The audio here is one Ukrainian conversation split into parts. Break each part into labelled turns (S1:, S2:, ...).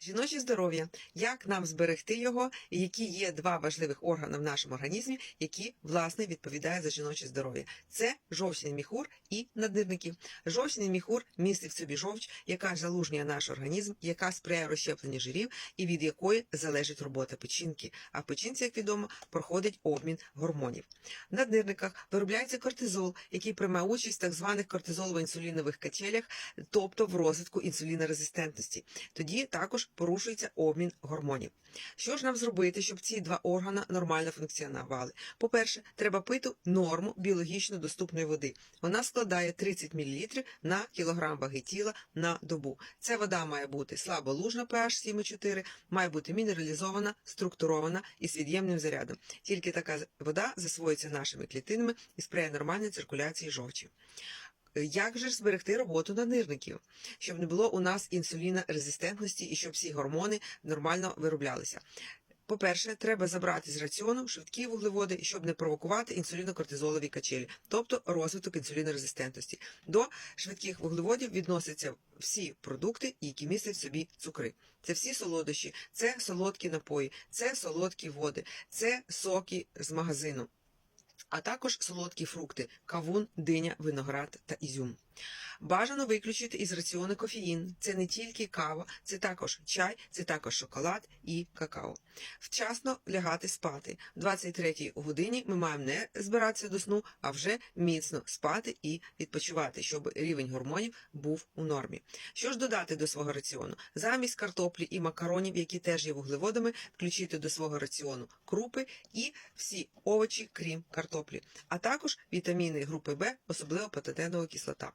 S1: Жіноче здоров'я, як нам зберегти його, і які є два важливих органи в нашому організмі, які власне відповідають за жіноче здоров'я. Це жовчний міхур і наднирники. Жовчний міхур містить в собі жовч, яка залужнює наш організм, яка сприяє розщепленню жирів і від якої залежить робота печінки. А в печінці, як відомо, проходить обмін гормонів. В наднирниках виробляється кортизол, який приймає участь в так званих кортизолово-інсулінових качелях, тобто в розвитку інсулінорезистентності. Тоді також порушується обмін гормонів. Що ж нам зробити, щоб ці два органи нормально функціонували? По-перше, треба пити норму біологічно доступної води. Вона складає 30 мл на кілограм ваги тіла на добу. Ця вода має бути слаболужна pH 7,4, має бути мінералізована, структурована і з від'ємним зарядом. Тільки така вода засвоюється нашими клітинами і сприяє нормальній циркуляції жовчі. Як же зберегти роботу наднирників, щоб не було у нас інсулінорезистентності і щоб всі гормони нормально вироблялися? По-перше, треба забрати з раціону швидкі вуглеводи, щоб не провокувати інсулінокортизолові качелі, тобто розвиток інсулінорезистентності. До швидких вуглеводів відносяться всі продукти, які містять в собі цукри. Це всі солодощі, це солодкі напої, це солодкі води, це соки з магазину а також солодкі фрукти кавун, диня, виноград та ізюм. Бажано виключити із раціону кофеїн. Це не тільки кава, це також чай, це також шоколад і какао. Вчасно лягати спати. В 23 годині ми маємо не збиратися до сну, а вже міцно спати і відпочивати, щоб рівень гормонів був у нормі. Що ж додати до свого раціону? Замість картоплі і макаронів, які теж є вуглеводами, включити до свого раціону крупи і всі овочі, крім картоплі, а також вітаміни групи Б, особливо пататенова кислота.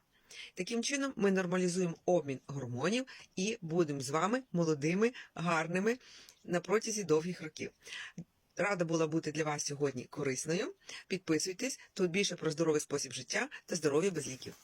S1: Таким чином, ми нормалізуємо обмін гормонів і будемо з вами молодими, гарними на протязі довгих років. Рада була бути для вас сьогодні корисною. Підписуйтесь тут більше про здоровий спосіб життя та здоров'я без ліків.